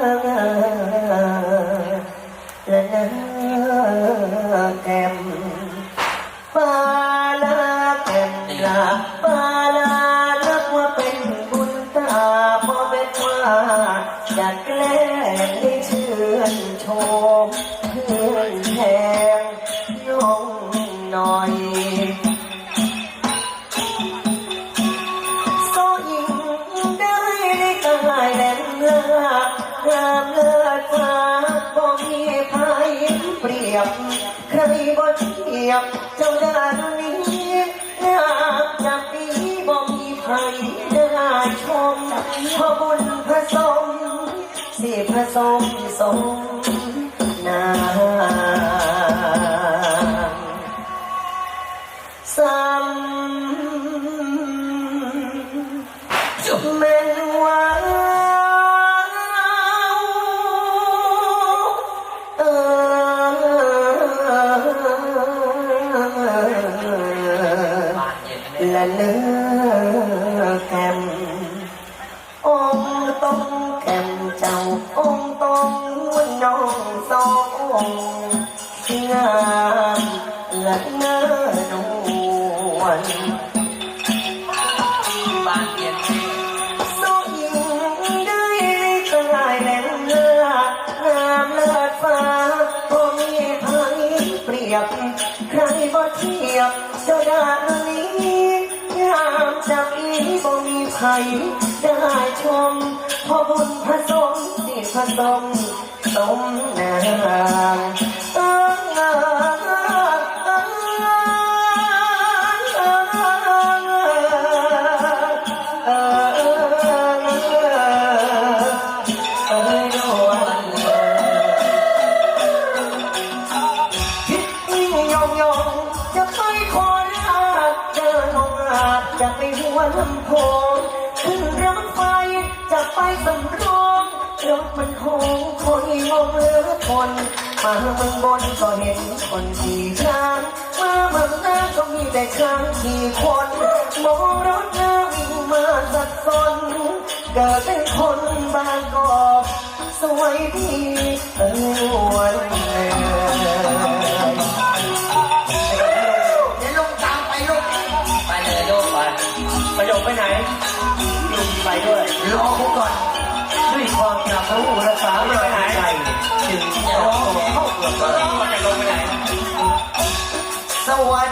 และนาแก้มปลาลาแก้มลาปลาลานับว่าเป็นบุญตาเพราะเป็นว่าอยากแกล้งให้เชื่อนชม งามเลือดฟ้าบ่มีภัยเปรียบ ใครบ่เทียบเจ้าด้านนี้งามจากปีบ่มีภัยได้ชมพอบุญพระสมสิผสมสม แกมองต้องแกมเจ้าองต้องน้องสองงามและเนื้อนวลบานเย็นโซยิงได้กลายแหลมเลืองามเลือดฟ้าบ่มีภัยเปรียบ ใครบ่เทียบเจ้าดานนี้ งามจากอีบ่มีภัยได้ชม พอบุญผสมสิผสมสมนา จะไปหัวลำโพงขึ้นรถไฟจะไปสำรองรถมันโค้งคนงงเหลือทนมาเมืองบนก็เห็นคนขี่ช้างมาเมืองล่างก็มีแต่ช้างขี่คนมองรถหน้าวิ่งมาสัดสนเกิดเป็นคนบางกอกสวยดีเออ เขาหนูรักษาไม่หายใจถึงเดี๋ยวร้องเข้าเกือบแล้วมันจะลงไปไหนสวัส